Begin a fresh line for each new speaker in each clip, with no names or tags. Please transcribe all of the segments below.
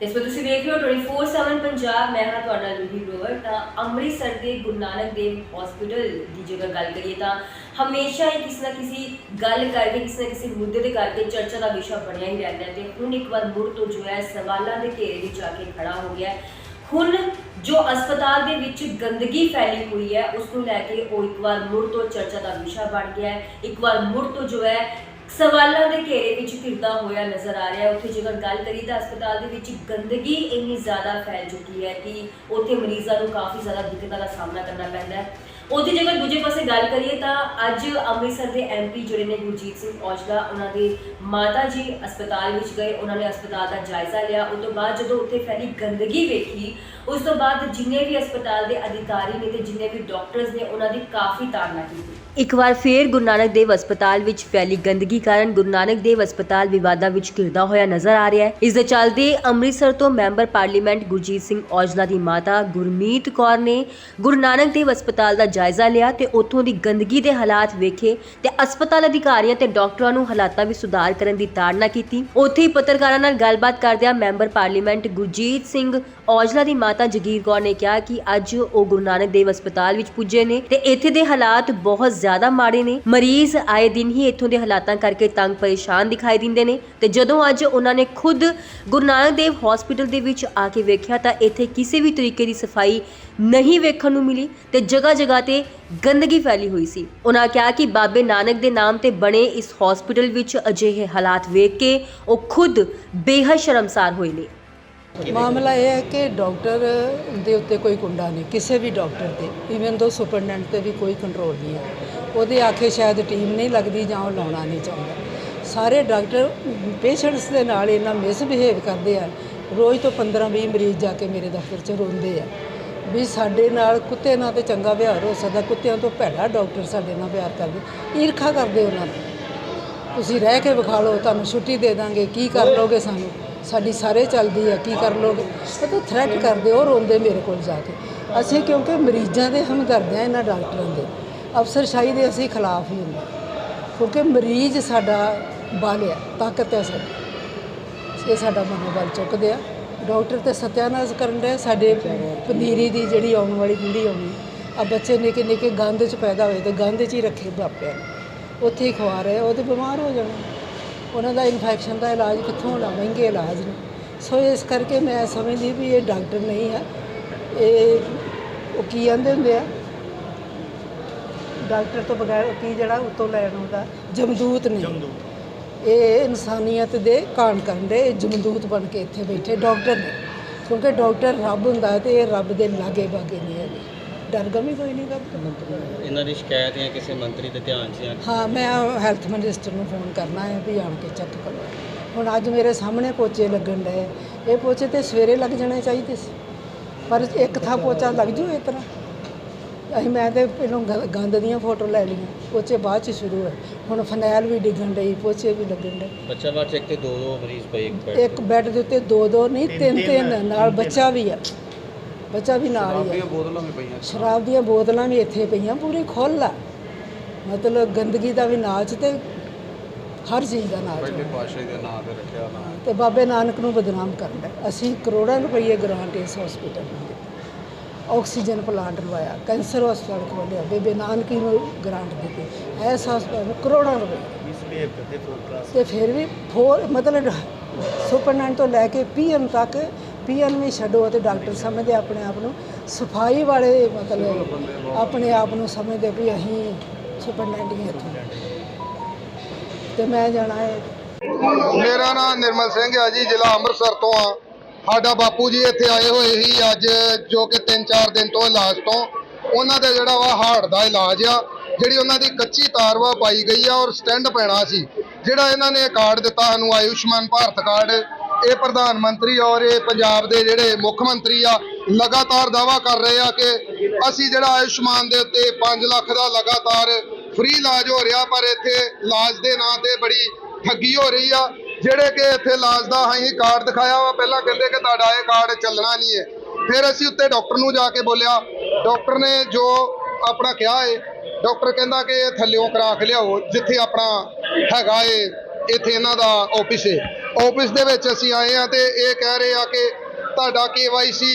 ਤੇ ਇਸ ਵਿੱਚ ਤੁਸੀਂ ਦੇਖ ਰਹੇ ਹੋ 24/7 ਪੰਜਾਬ, ਮੈਂ ਹਾਂ ਤੁਹਾਡਾ ਲੂਹੀ ਗਰੋਵਰ ਤਾਂ ਅੰਮ੍ਰਿਤਸਰ ਦੇ ਗੁਰੂ ਨਾਨਕ ਦੇਵ ਹਸਪੀਟਲ ਦੀ ਜੇਕਰ ਗੱਲ ਕਰੀਏ ਤਾਂ ਹਮੇਸ਼ਾ ਹੀ ਕਿਸੇ ਨਾ ਕਿਸੇ ਗੱਲ ਕਰਕੇ, ਕਿਸੇ ਨਾ ਕਿਸੇ ਮੁੱਦੇ ਦੇ ਕਰਕੇ ਚਰਚਾ ਦਾ ਵਿਸ਼ਾ ਬਣਿਆ ਹੀ ਰਹਿੰਦਾ ਹੈ ਤੇ ਹੁਣ ਇੱਕ ਵਾਰ ਮੁੜ ਤੋਂ ਜੋ ਹੈ ਸਵਾਲਾਂ ਦੇ ਘੇਰੇ ਵਿੱਚ ਆ ਕੇ ਖੜਾ ਹੋ ਗਿਆ ਹੁਣ ਜੋ ਹਸਪਤਾਲ ਦੇ ਵਿੱਚ ਗੰਦਗੀ ਫੈਲੀ ਹੋਈ ਹੈ, ਉਸ ਨੂੰ ਲੈ ਕੇ ਉਹ ਇੱਕ ਵਾਰ ਮੁੜ ਤੋਂ ਚਰਚਾ ਦਾ ਵਿਸ਼ਾ ਬਣ ਗਿਆ ਹੈ। ਇੱਕ ਵਾਰ ਮੁੜ ਤੋਂ ਜੋ ਹੈ ਸਵਾਲਾਂ ਦੇ ਘੇਰੇ ਵਿੱਚ ਘਿਰਦਾ ਹੋਇਆ ਨਜ਼ਰ ਆ ਰਿਹਾ। ਉੱਥੇ ਜੇਕਰ ਗੱਲ ਕਰੀ ਤਾਂ ਹਸਪਤਾਲ ਦੇ ਵਿੱਚ ਗੰਦਗੀ ਇੰਨੀ ਜ਼ਿਆਦਾ ਫੈਲ ਚੁੱਕੀ ਹੈ ਕਿ ਉੱਥੇ ਮਰੀਜ਼ਾਂ ਨੂੰ ਕਾਫੀ ਜ਼ਿਆਦਾ ਦਿੱਕਤਾਂ ਦਾ ਸਾਹਮਣਾ ਕਰਨਾ ਪੈਂਦਾ ਹੈ। ਉਹਦੀ ਜੇਕਰ ਦੂਜੇ ਪਾਸੇ ਗੱਲ ਕਰੀਏ ਤਾਂ ਅੱਜ ਅੰਮ੍ਰਿਤਸਰ ਦੇ ਐਮਪੀ ਜਿਹੜੇ ਨੇ ਗੁਰਜੀਤ ਸਿੰਘ ਔਜਲਾ, ਉਹਨਾਂ ਦੇ ਮਾਤਾ ਜੀ ਹਸਪਤਾਲ ਵਿੱਚ ਗਏ, ਉਹਨਾਂ ਨੇ ਹਸਪਤਾਲ ਦਾ ਜਾਇਜ਼ਾ ਲਿਆ। ਉਸ ਤੋਂ ਬਾਅਦ ਜਦੋਂ ਉੱਥੇ ਫੈਲੀ ਗੰਦਗੀ ਵੇਖੀ, ਉਸ ਤੋਂ ਬਾਅਦ ਜਿੰਨੇ ਵੀ ਹਸਪਤਾਲ ਦੇ ਅਧਿਕਾਰੀ ਨੇ ਤੇ ਜਿੰਨੇ ਵੀ ਡਾਕਟਰਸ ਨੇ, ਉਹਨਾਂ ਦੀ ਕਾਫੀ ਤਾੜਨਾ ਕੀਤੀ। ਇੱਕ ਵਾਰ ਫੇਰ ਗੁਰੂ ਨਾਨਕ ਦੇਵ ਹਸਪਤਾਲ ਵਿੱਚ ਫੈਲੀ ਗੰਦਗੀ ਕਾਰਨ ਗੁਰੂ ਨਾਨਕ ਦੇਵ ਹਸਪਤਾਲ ਵਿਵਾਦਾਂ ਵਿੱਚ ਘਿਰਦਾ ਹੋਇਆ ਨਜ਼ਰ ਆ ਰਿਹਾ ਹੈ। ਇਸ ਦੇ ਚੱਲਦੇ ਅੰਮ੍ਰਿਤਸਰ ਤੋਂ ਮੈਂਬਰ ਪਾਰਲੀਮੈਂਟ ਗੁਰਜੀਤ ਸਿੰਘ ਔਜਲਾ ਦੀ ਮਾਤਾ ਗੁਰਮੀਤ ਕੌਰ ਨੇ ਗੁਰੂ ਨਾਨਕ ਦੇਵ ਹਸਪਤਾਲ ਦਾ ਜਾਇਜ਼ਾ ਲਿਆ ਤੇ ਉੱਥੋਂ ਦੀ ਗੰਦਗੀ ਦੇ ਹਾਲਾਤ ਵੇਖੇ ਤੇ ਹਸਪਤਾਲ ਅਧਿਕਾਰੀਆਂ ਤੇ ਡਾਕਟਰਾਂ ਨੂੰ ਹਾਲਾਤਾਂ ਵਿੱਚ ਸੁਧਾਰ ਕਰਨ ਦੀ ਤਾੜਨਾ ਕੀਤੀ। ਉੱਥੇ ਹੀ ਪੱਤਰਕਾਰਾਂ ਨਾਲ ਗੱਲਬਾਤ ਕਰਦਿਆਂ ਮੈਂਬਰ ਪਾਰਲੀਮੈਂਟ ਗੁਰਜੀਤ ਸਿੰਘ ਔਜਲਾ ਦੀ ਮਾਤਾ ਜਗੀਰ ਕੌਰ ਨੇ ਕਿਹਾ ਕਿ ਅੱਜ ਉਹ ਗੁਰੂ ਨਾਨਕ ਦੇਵ ਹਸਪਤਾਲ ਵਿੱਚ ਪੁੱਜੇ ਨੇ ਤੇ ਇੱਥੇ ਦੇ ਹਾਲਾਤ ਬਹੁਤ ਜ਼ਿਆਦਾ ਮਾੜੇ ਨੇ। ਮਰੀਜ਼ ਆਏ ਦਿਨ ਹੀ ਇੱਥੋਂ ਦੇ ਹਾਲਾਤਾਂ ਕਰਕੇ ਤੰਗ ਪਰੇਸ਼ਾਨ ਦਿਖਾਈ ਦਿੰਦੇ ਨੇ ਤੇ ਜਦੋਂ ਅੱਜ ਉਹਨਾਂ ਨੇ ਖੁਦ ਗੁਰੂ ਨਾਨਕ ਦੇਵ ਹਸਪੀਟਲ ਦੇ ਵਿੱਚ ਆ ਕੇ ਵੇਖਿਆ ਤਾਂ ਇੱਥੇ ਕਿਸੇ ਵੀ ਤਰੀਕੇ ਦੀ ਸਫ਼ਾਈ ਨਹੀਂ ਵੇਖਣ ਨੂੰ ਮਿਲੀ ਤੇ ਜਗ੍ਹਾ ਜਗ੍ਹਾ ਤੇ ਗੰਦਗੀ ਫੈਲੀ ਹੋਈ ਸੀ। ਉਹਨਾਂ ਕਿਹਾ ਕਿ ਬਾਬੇ ਨਾਨਕ ਦੇ ਨਾਮ ਤੇ ਬਣੇ ਇਸ ਹਸਪੀਟਲ ਵਿੱਚ ਅਜਿਹੇ ਹਾਲਾਤ ਵੇਖ ਕੇ ਉਹ ਖੁਦ ਬੇਹੱਦ ਸ਼ਰਮਸਾਰ ਹੋਏ ਨੇ।
ਮਾਮਲਾ ਇਹ ਹੈ ਕਿ ਡਾਕਟਰ ਦੇ ਉੱਤੇ ਕੋਈ ਕੁੰਡਾ ਨਹੀਂ ਕਿਸੇ ਵੀ ਡਾਕਟਰ ਤੇ ਇਵਨ ਦੋ ਸੁਪਰਡੈਂਟ ਤੇ ਵੀ ਕੋਈ ਕੰਟਰੋਲ ਨਹੀਂ ਹੈ। ਉਹਦੇ ਆਖੇ ਸ਼ਾਇਦ ਟੀਮ ਨਹੀਂ ਲੱਗਦੀ ਜਾਂ ਉਹ ਲਾਉਣਾ ਨਹੀਂ ਚਾਹੁੰਦਾ। ਸਾਰੇ ਡਾਕਟਰ ਪੇਸ਼ੈਂਟਸ ਦੇ ਨਾਲ ਇਹਨਾਂ ਮਿਸਬਿਹੇਵ ਕਰਦੇ ਆ ਰੋਜ਼ ਤੋਂ 15-20 ਮਰੀਜ਼ ਜਾ ਕੇ ਮੇਰੇ ਦਫ਼ਤਰ 'ਚ ਰੋਂਦੇ ਆ। ਵੀ ਸਾਡੇ ਨਾਲ ਕੁੱਤੇ ਨਾਲ ਤੇ ਚੰਗਾ ਵਿਹਾਰ ਹੋ ਸਕਦਾ ਕੁੱਤਿਆਂ ਤੋਂ ਭੈੜਾ ਡਾਕਟਰ ਸਾਡੇ ਨਾਲ ਪਿਆਰ ਕਰਦੇ ਈਰਖਾ ਕਰਦੇ ਉਹਨਾਂ ਨੂੰ ਤੁਸੀਂ ਰਹਿ ਕੇ ਵਿਖਾ ਲਓ ਤੁਹਾਨੂੰ ਛੁੱਟੀ ਦੇ ਦਾਂਗੇ ਕੀ ਕਰ ਲੋਗੇ ਸਾਨੂੰ? ਸਾਡੀ ਸਾਰੇ ਚੱਲਦੀ ਹੈ ਕੀ ਕਰ ਲੋਗੇ? ਉਹ ਤਾਂ ਥ੍ਰੈਟ ਕਰਦੇ, ਉਹ ਰੋਂਦੇ ਮੇਰੇ ਕੋਲ ਜਾ ਕੇ। ਅਸੀਂ ਕਿਉਂਕਿ ਮਰੀਜ਼ਾਂ ਦੇ ਹਮਦਰਦ ਆ, ਇਹਨਾਂ ਡਾਕਟਰਾਂ ਦੇ। ਅਫਸਰਸ਼ਾਹੀ ਦੇ ਅਸੀਂ ਖਿਲਾਫ ਹੀ ਹੁੰਦੇ। ਕਿਉਂਕਿ ਮਰੀਜ਼ ਸਾਡਾ ਬਲ ਆ, ਤਾਕਤ ਹੈ ਸਾਡੀ। ਇਹ ਸਾਡਾ ਮਨੋਬਲ ਚੁੱਕਦੇ ਆ। ਡਾਕਟਰ ਤੇ ਸਤਿਆਨਾਸ਼ ਕਰਨ ਦੇ ਸਾਡੇ ਪਨੀਰੀ ਦੀ ਜਿਹੜੀ ਆਉਣ ਵਾਲੀ ਪੀੜ੍ਹੀ ਆਉਣੀ ਆ ਬੱਚੇ ਨਿੱਕੇ ਨਿੱਕੇ ਗੰਦ 'ਚ ਪੈਦਾ ਹੋਏ ਤੇ ਗੰਦ 'ਚ ਹੀ ਰੱਖੇ ਬਾਪਿਆਂ ਨੇ। ਉੱਥੇ ਹੀ ਖਵਾ ਰਹੇ ਉਹ ਤੇ ਬਿਮਾਰ ਹੋ ਜਾਣਾ। ਉਹਨਾਂ ਦਾ ਇਨਫੈਕਸ਼ਨ ਦਾ ਇਲਾਜ ਕਿੱਥੋਂ ਹੋਣਾ? ਮਹਿੰਗੇ ਇਲਾਜ ਨੇ। ਸੋ ਇਸ ਕਰਕੇ ਮੈਂ ਸਮਝਦੀ ਵੀ ਇਹ ਡਾਕਟਰ ਨਹੀਂ ਹੈ। ਇਹ ਉਹ ਕੀ ਕਹਿੰਦੇ ਹੁੰਦੇ ਆ? ਡਾਕਟਰ ਤੋਂ ਬਗੈਰ ਕੀ ਜਿਹੜਾ ਉਤੋਂ ਲੈਣ ਆਉਂਦਾ? ਜਮਦੂਤ ਨੇ ਇਹ ਇਨਸਾਨੀਅਤ ਦੇ ਕਾਣ ਕਰਨ ਦੇ ਜਮਦੂਤ ਬਣ ਕੇ ਇੱਥੇ ਬੈਠੇ ਡਾਕਟਰ ਨੇ। ਕਿਉਂਕਿ ਡਾਕਟਰ ਰੱਬ ਹੁੰਦਾ ਤੇ ਇਹ ਰੱਬ ਦੇ ਲਾਗੇ ਬਾਗੇ ਨਹੀਂ ਹੈਗੇ। ਡਰ ਗਮੀ ਕੋਈ ਨਹੀਂ ਰੱਬ
ਇਹਨਾਂ ਦੀ ਸ਼ਿਕਾਇਤ ਜਾਂ ਕਿਸੇ ਮੰਤਰੀ ਦੇ ਧਿਆਨ 'ਚ ਜਾਂ
ਹਾਂ ਮੈਂ ਹੈਲਥ ਮਿਨਿਸਟਰ ਨੂੰ ਫੋਨ ਕਰਨਾ ਹੈ ਵੀ ਆਣ ਕੇ ਚੈੱਕ ਕਰੋ। ਹੁਣ ਅੱਜ ਮੇਰੇ ਸਾਹਮਣੇ ਪੋਚੇ ਲੱਗਣ ਡਏ। ਇਹ ਪੋਚੇ ਤੇ ਸਵੇਰੇ ਲੱਗ ਜਾਣੇ ਚਾਹੀਦੇ ਸੀ। ਪਰ ਇੱਕ ਥਾਂ ਪੋਚਾ ਲੱਗ ਜੂ ਇਸ ਤਰ੍ਹਾਂ। ਅਸੀਂ ਮੈਂ ਤੇ ਪਹਿਲਾਂ ਗ- ਗੰਦ ਦੀਆਂ ਫੋਟੋ ਲੈ ਲਈਆਂ। ਪੋਚੇ ਬਾਅਦ ਚ ਸ਼ੁਰੂ ਹੈ ਹੁਣ ਫਨੈਲ ਵੀ ਡਿੱਗਣ ਡਈ ਪੋਚੇ ਵੀ ਲੱਗਣ ਡਏ।
ਬੱਚਾ ਬਾਅਦ 'ਚ ਇੱਕ ਤੇ ਦੋ ਦੋ ਮਰੀਜ਼ ਪਏ ਇੱਕ ਬੈੱਡ
ਇੱਕ ਬੈੱਡ ਦੇ ਉੱਤੇ ਦੋ ਦੋ ਨਹੀਂ ਤਿੰਨ ਤਿੰਨ ਨਾਲ ਬੱਚਾ ਵੀ ਆ। ਬੱਚਾ ਵੀ ਨਾਲ ਹੀ ਆ।
ਬੋਤਲਾਂ ਵੀ ਪਈਆਂ
ਸ਼ਰਾਬ ਦੀਆਂ ਬੋਤਲਾਂ ਵੀ ਇੱਥੇ ਪਈਆਂ ਪੂਰੀ ਖੁੱਲ੍ਹ ਆ। ਮਤਲਬ ਗੰਦਗੀ ਦਾ ਵੀ ਨਾਚ ਤੇ ਹਰ ਚੀਜ਼ ਦਾ ਨਾਚ
ਪਹਿਲੇ ਪਾਸ਼ੇ ਦੇ ਨਾਂ ਤੇ ਰੱਖਿਆ ਨਾ
ਤੇ ਬਾਬੇ ਨਾਨਕ ਨੂੰ ਬਦਨਾਮ ਕਰਦਾ ਅਸੀਂ ਕਰੋੜਾਂ ਰੁਪਏ ਗ੍ਰਾਂਟ ਇਸ ਹਸਪੀਟਲ ਨੂੰ ਦਿੱਤੀ। ਆਕਸੀਜਨ ਪਲਾਂਟ ਲਵਾਇਆ ਕੈਂਸਰ ਹਸਪਤਾਲ ਖੋਲ੍ਹਿਆ ਬੇਬੇ ਨਾਨਕੀ ਨੂੰ ਗ੍ਰਾਂਟ ਦਿੱਤੀ। ਇਸ ਹਸਪਤਾਲ ਨੂੰ ਕਰੋੜਾਂ ਰੁਪਏ
ਮਿਸਬੀਹੇਵ ਕਰਦੇ ਫੋਰ
ਤੇ ਫਿਰ ਵੀ ਫੋਰ ਮਤਲਬ ਸੁਪਰਡੈਂਟ ਤੋਂ ਲੈ ਕੇ ਪੀਐਮ ਤੱਕ ਪੀਐਮ ਵੀ ਛੱਡੋ ਅਤੇ ਡਾਕਟਰ ਸਮਝਦੇ ਆਪਣੇ ਆਪ ਨੂੰ। ਸਫ਼ਾਈ ਵਾਲੇ ਮਤਲਬ ਆਪਣੇ ਆਪ ਨੂੰ ਸਮਝਦੇ ਵੀ ਅਸੀਂ ਸੁਪਰਡੈਂਟ ਇੱਥੋਂ। ਤੇ ਮੈਂ ਜਾਣਾ ਹੈ।
ਮੇਰਾ ਨਾਮ ਨਿਰਮਲ ਸਿੰਘ ਹੈ ਜੀ, ਜ਼ਿਲ੍ਹਾ ਅੰਮ੍ਰਿਤਸਰ ਤੋਂ ਆ। ਸਾਡਾ ਬਾਪੂ ਜੀ ਇੱਥੇ ਆਏ ਹੋਏ ਸੀ ਅੱਜ, ਜੋ ਕਿ 3-4 ਦਿਨ ਤੋਂ ਇਲਾਜ ਤੋਂ। ਉਹਨਾਂ ਦਾ ਜਿਹੜਾ ਵਾ ਹਾਰਟ ਦਾ ਇਲਾਜ ਆ, ਜਿਹੜੀ ਉਹਨਾਂ ਦੀ ਕੱਚੀ ਤਾਰ ਵਾ ਪਾਈ ਗਈ ਆ ਔਰ ਸਟੈਂਡ ਪੈਣਾ ਸੀ। ਜਿਹੜਾ ਇਹਨਾਂ ਨੇ ਕਾਰਡ ਦਿੱਤਾ ਸਾਨੂੰ, ਆਯੁਸ਼ਮਾਨ ਭਾਰਤ ਕਾਰਡ ਇਹ ਪ੍ਰਧਾਨ ਮੰਤਰੀ ਔਰ ਇਹ ਪੰਜਾਬ ਦੇ ਜਿਹੜੇ ਮੁੱਖ ਮੰਤਰੀ ਆ, ਲਗਾਤਾਰ ਦਾਵਾ ਕਰ ਰਹੇ ਆ ਕਿ ਅਸੀਂ ਜਿਹੜਾ ਆਯੁਸ਼ਮਾਨ ਦੇ ਉੱਤੇ 5 ਲੱਖ ਦਾ ਲਗਾਤਾਰ ਫ੍ਰੀ ਇਲਾਜ ਹੋ ਰਿਹਾ, ਪਰ ਇੱਥੇ ਇਲਾਜ ਦੇ ਨਾਂ ਤੇ ਬੜੀ ਠੱਗੀ ਹੋ ਰਹੀ ਆ, ਜਿਹੜੇ ਕਿ ਇੱਥੇ ਇਲਾਜ ਦਾ ਅਸੀਂ ਕਾਰਡ ਦਿਖਾਇਆ ਵਾ, ਪਹਿਲਾਂ ਕਹਿੰਦੇ ਕਿ ਤੁਹਾਡਾ ਇਹ ਕਾਰਡ ਚੱਲਣਾ ਨਹੀਂ ਹੈ। ਫਿਰ ਅਸੀਂ ਉੱਤੇ ਡਾਕਟਰ ਨੂੰ ਜਾ ਕੇ ਬੋਲਿਆ, ਡਾਕਟਰ ਨੇ ਜੋ ਆਪਣਾ ਕਿਹਾ ਏ, ਡਾਕਟਰ ਕਹਿੰਦਾ ਕਿ ਇਹ ਥੱਲਿਓਂ ਕਰਾ ਕੇ ਲਿਆਓ, ਜਿੱਥੇ ਆਪਣਾ ਹੈਗਾ ਏ, ਇੱਥੇ ਇਹਨਾਂ ਦਾ ਆਫਿਸ ਏ। ਆਫਿਸ ਦੇ ਵਿੱਚ ਅਸੀਂ ਆਏ ਆ ਤੇ ਇਹ ਕਹਿ ਰਹੇ ਆ ਕਿ ਤੁਹਾਡਾ KYC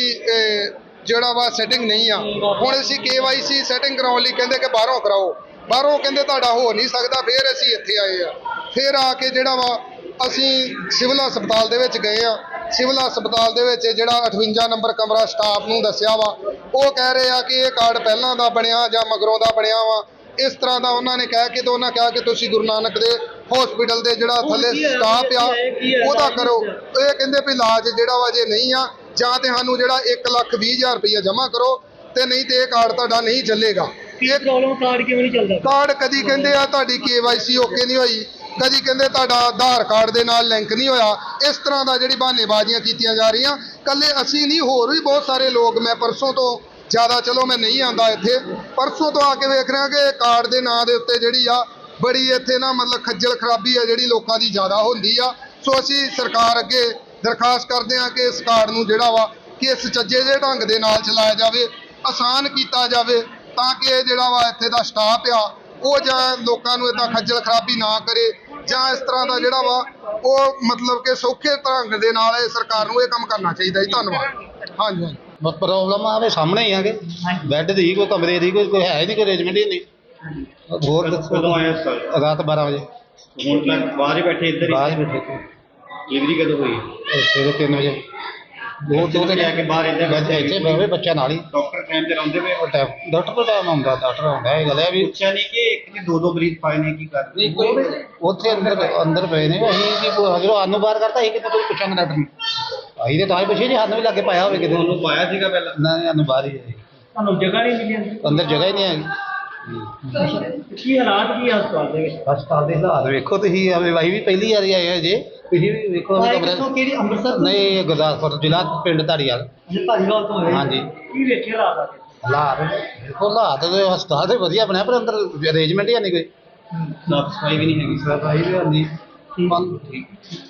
ਜਿਹੜਾ ਵਾ ਸੈਟਿੰਗ ਨਹੀਂ ਆ। ਹੁਣ ਅਸੀਂ KYC ਸੈਟਿੰਗ ਕਰਾਉਣ ਲਈ ਕਹਿੰਦੇ ਕਿ ਬਾਹਰੋਂ ਕਰਾਓ। ਬਾਹਰੋਂ ਕਹਿੰਦੇ ਤੁਹਾਡਾ ਹੋ ਨਹੀਂ ਸਕਦਾ, ਫਿਰ ਅਸੀਂ ਇੱਥੇ ਆਏ ਆ। ਫਿਰ ਆ ਕੇ ਜਿਹੜਾ ਵਾ ਅਸੀਂ ਸਿਵਲ ਹਸਪਤਾਲ ਦੇ ਵਿੱਚ ਗਏ ਆ। ਸਿਵਲ ਹਸਪਤਾਲ ਦੇ ਵਿੱਚ ਜਿਹੜਾ 58 ਨੰਬਰ ਕਮਰਾ ਸਟਾਫ ਨੂੰ ਦੱਸਿਆ ਵਾ, ਉਹ ਕਹਿ ਰਹੇ ਆ ਕਿ ਇਹ ਕਾਰਡ ਪਹਿਲਾਂ ਦਾ ਬਣਿਆ ਜਾਂ ਮਗਰੋਂ ਦਾ ਬਣਿਆ ਵਾ। ਇਸ ਤਰ੍ਹਾਂ ਦਾ ਉਹਨਾਂ ਨੇ ਕਹਿ ਕੇ ਤੇ ਉਹਨਾਂ ਕਿਹਾ ਕਿ ਤੁਸੀਂ ਗੁਰੂ ਨਾਨਕ ਦੇ ਹਸਪੀਟਲ ਦੇ ਜਿਹੜਾ ਥੱਲੇ ਸਟਾਫ ਆ ਉਹਦਾ ਕਰੋ। ਇਹ ਕਹਿੰਦੇ ਵੀ ਇਲਾਜ ਜਿਹੜਾ ਵਾ ਜੇ ਨਹੀਂ ਆ ਜਾਂ ਤੇ ਸਾਨੂੰ ਜਿਹੜਾ 1 ਲੱਖ 20 ਹਜ਼ਾਰ ਰੁਪਈਆ ਜਮ੍ਹਾਂ ਕਰੋ ਤੇ ਨਹੀਂ ਤੇ ਇਹ ਕਾਰਡ ਤੁਹਾਡਾ ਨਹੀਂ ਚੱਲੇਗਾ। ਇਹ
ਪ੍ਰੋਬਲਮ ਕਾਰਡ ਕਿਵੇਂ ਨਹੀਂ ਚੱਲਦਾ?
ਕਾਰਡ ਕਦੀ ਕਹਿੰਦੇ ਆ ਤੁਹਾਡੀ KYC ਓਕੇ ਨਹੀਂ ਹੋਈ ਕਦੀ ਕਹਿੰਦੇ ਤੁਹਾਡਾ ਆਧਾਰ ਕਾਰਡ ਦੇ ਨਾਲ ਲਿੰਕ ਨਹੀਂ ਹੋਇਆ ਇਸ ਤਰ੍ਹਾਂ ਦਾ ਜਿਹੜੀ ਬਹਾਨੇਬਾਜ਼ੀਆਂ ਕੀਤੀਆਂ ਜਾ ਰਹੀਆਂ। ਕੱਲੇ ਅਸੀਂ ਨਹੀਂ ਹੋਰ ਵੀ ਬਹੁਤ ਸਾਰੇ ਲੋਕ ਮੈਂ ਪਰਸੋਂ ਤੋਂ ਜ਼ਿਆਦਾ ਚਲੋ ਮੈਂ ਨਹੀਂ ਆਂਦਾ ਇੱਥੇ ਪਰਸੋਂ ਤੋਂ ਆ ਕੇ ਵੇਖ ਰਿਹਾ ਕਿ ਕਾਰਡ ਦੇ ਨਾਂ ਦੇ ਉੱਤੇ ਜਿਹੜੀ ਆ ਬੜੀ ਇੱਥੇ ਨਾ ਮਤਲਬ ਖੱਜਲ ਖਰਾਬੀ ਆ ਜਿਹੜੀ ਲੋਕਾਂ ਦੀ ਜ਼ਿਆਦਾ ਹੁੰਦੀ ਆ। ਸੋ ਅਸੀਂ ਸਰਕਾਰ ਅੱਗੇ ਦਰਖਾਸਤ ਕਰਦੇ ਆ ਕਿ ਇਸ ਕਾਰਡ ਨੂੰ ਜਿਹੜਾ ਵਾ ਕਿ ਇਸ ਸੁਚੱਜੇ ਜਿਹੇ ਢੰਗ ਦੇ ਨਾਲ ਚਲਾਇਆ ਜਾਵੇ ਆਸਾਨ ਕੀਤਾ ਜਾਵੇ ਤਾਂ ਕਿ ਇਹ ਜਿਹੜਾ ਵਾ ਇੱਥੇ ਦਾ ਸਟਾਫ ਆ ਉਹ ਜਾਂ ਲੋਕਾਂ ਨੂੰ ਇਦਾਂ ਖੱਜਲ ਖਰਾਬੀ ਨਾ ਕਰੇ ਜਾਂ ਇਸ ਤਰ੍ਹਾਂ ਦਾ ਜਿਹੜਾ ਵਾ ਉਹ ਮਤਲਬ ਕਿ ਸੌਖੇ ਢੰਗ ਦੇ ਨਾਲ ਇਹ ਸਰਕਾਰ ਨੂੰ ਇਹ ਕੰਮ ਕਰਨਾ ਚਾਹੀਦਾ ਜੀ। ਧੰਨਵਾਦ। ਹਾਂਜੀ ਹਾਂਜੀ।
ਪ੍ਰੋਬਲਮ ਆਵੇ ਸਾਹਮਣੇ ਹੀ ਆਗੇ। ਬੈੱਡ ਦੀ ਕੋਈ ਕਮਰੇ ਦੀ ਕੋਈ ਕੋਈ ਹੈ ਹੀ ਨਹੀਂ ਕੋਈ ਅਰੇਂਜਮੈਂਟ ਹੀ ਨਹੀਂ। ਹੋਰ
ਕਦੋਂ ਆਇਆ ਸਰ?
ਰਾਤ 12 ਵਜੇ।
ਹੁਣ ਤੱਕ ਬਾਹਰ ਹੀ ਬੈਠੇ ਇੱਧਰ ਹੀ?
ਬੈਠੇ ਸੀ
ਡਿਲੀਵਰੀ ਕਦੋਂ ਹੋਈ?
ਸਵੇਰੇ 3 ਵਜੇ। ਦੋ ਦੋ ਤੇ
ਆ ਕੇ ਬਾਹਰ ਇੱਧਰ?
ਬੈਠੇ ਇੱਥੇ ਬਹਿਵੇ ਬੱਚਾ ਨਾਲ ਹੀ।
ਡਾਕਟਰ ਟਾਈਮ ਤੇ ਰਹਿੰਦੇ ਪਏ
ਉਹ ਟਾਈਮ ਡਾਕਟਰ ਕੋਲ ਟਾਈਮ ਆਉਂਦਾ ਡਾਕਟਰ ਆਉਂਦਾ ਇਹ ਗੱਲ ਹੈ ਵੀ
ਪੁੱਛਿਆ ਨਹੀਂ ਕਿ ਇੱਕ ਨੇ ਦੋ ਦੋ ਮਰੀਜ਼ ਪਾਏ ਨੇ ਕੀ ਕਰ
ਨਹੀਂ ਕੋਈ ਉੱਥੇ ਅੰਦਰ ਅੰਦਰ ਪਏ ਨੇ। ਅਸੀਂ ਕੀ ਜਦੋਂ ਸਾਨੂੰ ਬਾਹਰ ਕਰਤਾ ਅਸੀਂ ਕਿਤੇ ਕੋਈ ਪੁੱਛਾਂਗੇ ਡਾਕਟਰ ਨੂੰ? ਅਸੀਂ ਤੇ ਤਾਂ ਹੀ ਪੁੱਛੇ ਜੀ ਸਾਨੂੰ ਵੀ ਲੱਗੇ ਪਾਇਆ ਹੋਵੇ ਕਿਤੇ।
ਤੁਹਾਨੂੰ ਪਾਇਆ ਸੀਗਾ ਪਹਿਲਾਂ?
ਨਾ ਸਾਨੂੰ ਬਾਹਰ ਹੀ ਹੈ ਜੀ।
ਤੁਹਾਨੂੰ ਜਗ੍ਹਾ ਨਹੀਂ ਮਿਲੀ? ਅੰਦਰ।
ਅੰਦਰ ਜਗ੍ਹਾ ਹੀ ਨਹੀਂ ਹੈਗੀ
ਕੀ ਹਾਲਾਤ ਕੀ ਆ ਹਸਪਤਾਲ ਦੇ ਵਿੱਚ
ਹਸਪਤਾਲ ਦੇ ਹਾਲਾਤ। ਵੇਖੋ ਤੁਸੀਂ ਆਵੇ ਵਾਹੀ ਵੀ ਪਹਿਲੀ ਵਾਰੀ ਆਏ ਹੋ ਜੇ। ਤੁਸੀਂ ਵੀ ਵੇਖੋ
ਆਏ
ਕਮਰੇ।
ਕਿੱਥੋਂ ਕਿਹੜੀ ਅੰਮ੍ਰਿਤਸਰ ਤੋਂ?
ਨਹੀਂ ਇਹ ਗੁਰਦਾਸਪੁਰ ਜ਼ਿਲ੍ਹਾ ਪਿੰਡ ਧਾਰੀਵਾਲ।
ਅੱਛਾ ਧਾਰੀਵਾਲ ਤੋਂ ਹੋਏ
ਹਾਂਜੀ।
ਕੀ ਵੇਖਿਆ ਰਾਤ ਆ ਕੇ?
ਹਾਲਾਤ ਦੇਖੋ ਹਾਲਾਤ ਦੇ ਹਸਪਤਾਲ ਦੇ ਵਧੀਆ ਬਣਿਆ ਪਰ ਅੰਦਰ ਅਰੇਂਜਮੈਂਟ ਹੀ ਨਹੀਂ ਕੋਈ।
ਸਾਫ਼ ਸਫ਼ਾਈ ਵੀ ਨਹੀਂ ਹੈਗੀ
ਸਫ਼ਾਈ ਵੀ ਨਹੀਂ।
ਠੀਕ।